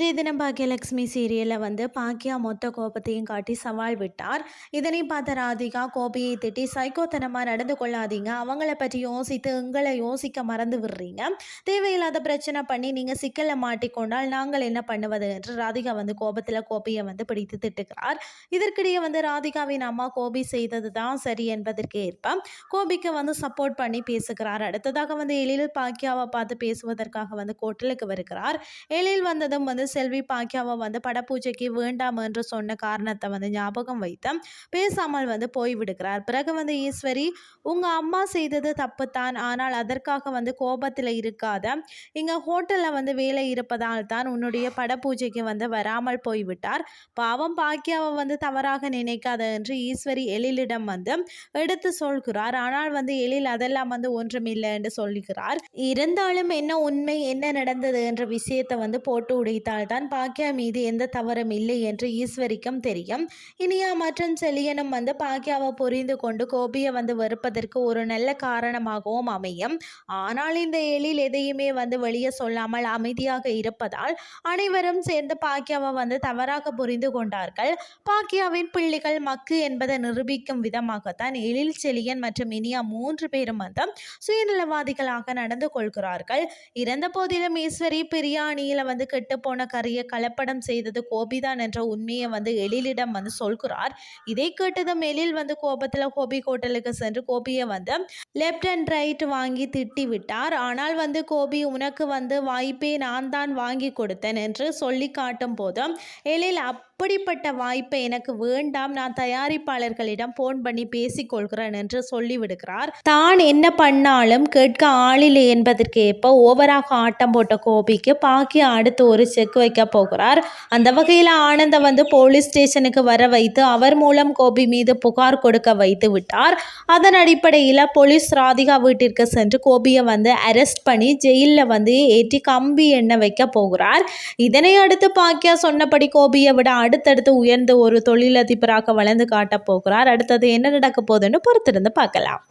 இன்றைய தினம் பாக்கியலட்சுமி சீரியலில் வந்து பாக்கியா மொத்த கோபத்தையும் காட்டி சவால் விட்டார். இதனை பார்த்த ராதிகா கோபியை திட்டி சைக்கோத்தனமாக நடந்து கொள்ளாதீங்க. அவங்கள பற்றி யோசித்து உங்களை யோசிக்க மறந்து விடுறீங்க. தேவையில்லாத பிரச்சனை பண்ணி நீங்கள் சிக்கலை மாட்டிக்கொண்டால் நாங்கள் என்ன பண்ணுவது? என்று ராதிகா வந்து கோபத்தில் கோபியை வந்து பிடித்து திட்டுகிறார். இதற்கிடையே வந்து ராதிகாவின் அம்மா கோபி செய்தது தான் சரி என்பதற்கு ஏற்ப கோபிக்கு வந்து சப்போர்ட் பண்ணி பேசுகிறார். அடுத்ததாக வந்து எழில் பாக்கியாவை பார்த்து பேசுவதற்காக வந்து கோட்டலுக்கு வருகிறார். எழில் வந்ததும் வந்து செல்வி பாக்கியாவை வந்து படப்பூஜைக்கு வேண்டாம் என்று சொன்ன காரணத்தை வந்து ஞாபகம் வைத்து பேசாமல் வந்து போய்விடுகிறார் பிறகு வந்து ஈஸ்வரி உங்கள் அம்மா செய்தது தப்புத்தான். ஆனால் அதற்காக வந்து கோபத்தில் இருக்காத. இங்கே ஹோட்டலில் வந்து வேலை இருப்பதால் தான் உன்னுடைய படப்பூஜைக்கு வந்து வராமல் போய்விட்டார் பாவம் பாக்கியாவை வந்து தவறாக நினைக்காத என்று ஈஸ்வரி எழிலிடம் வந்து எடுத்து சொல்கிறார். ஆனால் வந்து எழில் அதெல்லாம் வந்து ஒன்றுமில்லை என்று சொல்லுகிறார் இருந்தாலும் என்ன உண்மை என்ன நடந்தது என்ற விஷயத்தை வந்து போட்டு உடைத்தால் தான் பாக்கியா மீது எந்த தவறும் இல்லை என்று ஈஸ்வரிக்கும் தெரியும். இனியா மற்றும் செலியனும் வந்து பாக்கியாவை புரிந்து கொண்டு கோபியை வந்து வெறுப்பதற்கு ஒரு நல்ல காரணமாகவும் அமையும். ஆனால் இந்த எழில் எதையுமே வந்து வெளியே சொல்லாமல் அமைதியாக இருப்பதால் அனைவரும் சேர்ந்து பாக்கியாவை வந்து தவறாக புரிந்து கொண்டார்கள். பாக்கியாவின் பிள்ளைகள் மக்கு என்பதை நிரூபிக்கும் விதமாகத்தான் எழில் செலியன் மற்றும் இனியா மூன்று பேரும் வந்து சுயநலவாதிகளாக நடந்து கொள்கிறார்கள். இருந்த போதிலும் ஈஸ்வரி பிரியாணியில் வந்து கெட்டுப்போன கறியை கலப்படம் செய்தது கோபிதான் என்ற உண்மையை வந்து எழிலிடம் வந்து சொல்கிறார். இதை கேட்டதும் எழில் வந்து கோபத்தில் கோபி ஹோட்டலுக்கு சென்று கோபியை வந்து லெஃப்ட் அண்ட் ரைட் வாங்கி திட்டி விட்டார். ஆனால் வந்து கோபி உனக்கு வந்து வாய்ப்பே நான் தான் வாங்கி கொடுத்தேன் என்று சொல்லி காட்டும் போதும் எழில் அப் அப்படிப்பட்ட வாய்ப்பை எனக்கு வேண்டாம். நான் தயாரிப்பாளர்களிடம் போன் பண்ணி பேசிக்கொள்கிறேன் என்று சொல்லிவிடுகிறார் தான் என்ன பண்ணாலும் கேட்க ஆளில்லை என்பதற்கு ஏற்ப ஓவராக ஆட்டம் போட்ட கோபிக்கு பாக்கி அடுத்து ஒரு செக் வைக்க போகிறார். அந்த வகையில் ஆனந்த வந்து போலீஸ் ஸ்டேஷனுக்கு வர வைத்து அவர் மூலம் கோபி மீது புகார் கொடுக்க வைத்து விட்டார். அதன் அடிப்படையில் போலீஸ் ராதிகா வீட்டிற்கு சென்று கோபியை வந்து அரெஸ்ட் பண்ணி ஜெயிலில் வந்து ஏற்றி கம்பி எண்ணெய் வைக்க போகிறார். இதனை அடுத்து பாக்கியா சொன்னபடி கோபியை விட அடுத்தடுத்து உயர்ந்த ஒரு தொழிலதிபராக வளர்ந்து காட்டப் போகிறார். அடுத்தது என்ன நடக்க போகுதுன்னு பொறுத்திருந்து பார்க்கலாம்.